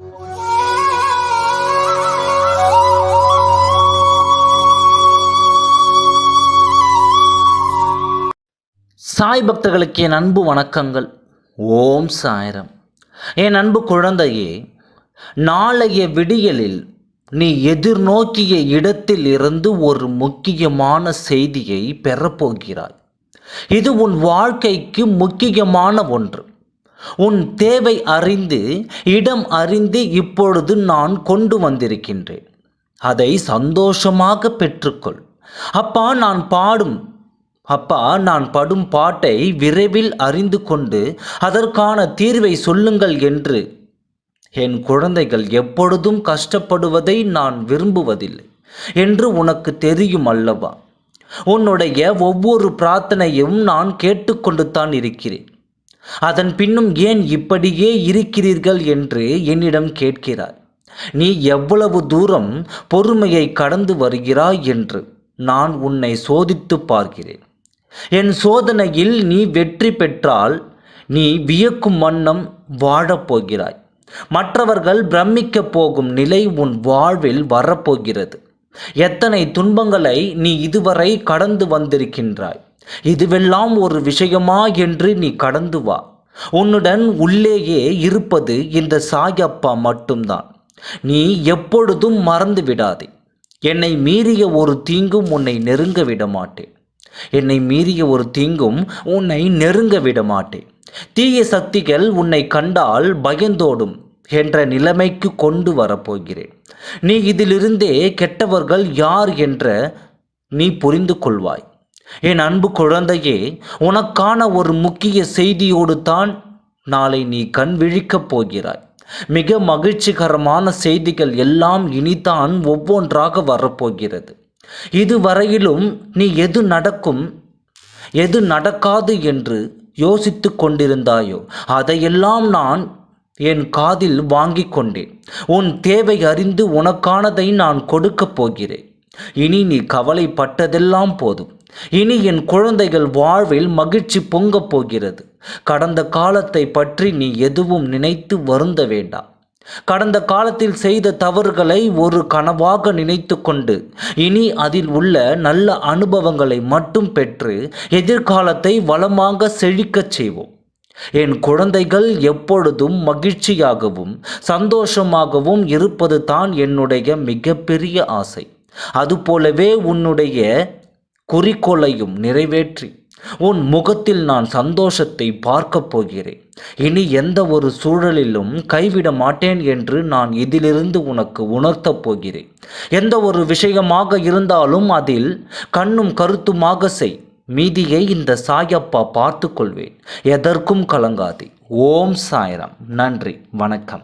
சாய் பக்தர்களுக்கு என் அன்பு வணக்கங்கள். ஓம் சாய்ரம். என் அன்பு குழந்தையே நாளைய விடியலில் நீ எதிர்நோக்கிய இடத்தில் இருந்து ஒரு முக்கியமான செய்தியை பெறப்போகிறாய். இது உன் வாழ்க்கைக்கு முக்கியமான ஒன்று. உன் தேவை அறிந்து இடம் அறிந்து இப்பொழுது நான் கொண்டு வந்திருக்கின்றேன். அதை சந்தோஷமாக பெற்றுக்கொள். அப்பா நான் பாடும் அப்பா நான் படும் பாட்டை விரைவில் அறிந்து கொண்டு அதற்கான தீர்வை சொல்லுங்கள் என்று என் குழந்தைகள் எப்பொழுதும் கஷ்டப்படுவதை நான் விரும்புவதில்லை என்று உனக்கு தெரியும் அல்லவா? உன்னுடைய ஒவ்வொரு பிரார்த்தனையும் நான் கேட்டுக்கொண்டு தான் இருக்கிறேன். அதன் பின்னும் ஏன் இப்படியே இருக்கிறீர்கள் என்று என்னிடம் கேட்கிறாய். நீ எவ்வளவு தூரம் பொறுமையை கடந்து வருகிறாய் என்று நான் உன்னை சோதித்து பார்க்கிறேன். என் சோதனையில் நீ வெற்றி பெற்றால் நீ வியக்கும் வண்ணம் வாழப்போகிறாய் மற்றவர்கள் பிரமிக்கப் போகும் நிலை உன் வாழ்வில் வரப்போகிறது. எத்தனை துன்பங்களை நீ இதுவரை கடந்து வந்திருக்கின்றாய். இதுவெல்லாம் ஒரு விஷயமா என்று நீ கடந்து வா. உன்னுடன் உள்ளேயே இருப்பது இந்த சாயப்பா மட்டும்தான். நீ எப்பொழுதும் மறந்து விடாதே. என்னை மீறிய ஒரு தீங்கும் உன்னை நெருங்க விட மாட்டேன் என்னை மீறிய ஒரு தீங்கும் உன்னை நெருங்க விட மாட்டேன் தீய சக்திகள் உன்னை கண்டால் பயந்தோடும் என்ற நிலைமைக்கு கொண்டு வரப்போகிறேன். நீ இதிலிருந்தே கெட்டவர்கள் யார் என்ற நீ புரிந்து கொள்வாய். என் அன்பு குழந்தையே உனக்கான ஒரு முக்கிய செய்தியோடு தான் நாளை நீ கண் விழிக்கப் போகிறாய். மிக மகிழ்ச்சிகரமான செய்திகள் எல்லாம் இனிதான் ஒவ்வொன்றாக வரப்போகிறது. இதுவரையிலும் நீ எது நடக்கும் எது நடக்காது என்று யோசித்து கொண்டிருந்தாயோ அதையெல்லாம் நான் என் காதில் வாங்கி கொண்டேன். உன் தேவை அறிந்து உனக்கானதை நான் கொடுக்கப் போகிறேன். இனி நீ கவலைப்பட்டதெல்லாம் போதும். இனி என் குழந்தைகள் வாழ்வில் மகிழ்ச்சி பொங்கப் போகிறது. கடந்த காலத்தை பற்றி நீ எதுவும் நினைத்து வருந்த வேண்டாம். கடந்த காலத்தில் செய்த தவறுகளை ஒரு கனவாக நினைத்து கொண்டு இனி அதில் உள்ள நல்ல அனுபவங்களை மட்டும் பெற்று எதிர்காலத்தை வளமாக செழிக்கச் செய்வோம். என் குழந்தைகள் எப்பொழுதும் மகிழ்ச்சியாகவும் சந்தோஷமாகவும் இருப்பது தான் என்னுடைய மிகப்பெரிய ஆசை. அதுபோலவே உன்னுடைய குறிக்கோளையும் நிறைவேற்றி உன் முகத்தில் நான் சந்தோஷத்தை பார்க்கப் போகிறேன். இனி எந்த ஒரு சூழலிலும் கைவிட மாட்டேன் என்று நான் இதிலிருந்து உனக்கு உணர்த்தப் போகிறேன். எந்த ஒரு விஷயமாக இருந்தாலும் அதில் கண்ணும் கருத்துமாக செய். மீதியை இந்த சாயப்பா பார்த்து கொள்வேன். எதற்கும் கலங்காதே. ஓம் சாய்ராம். நன்றி. வணக்கம்.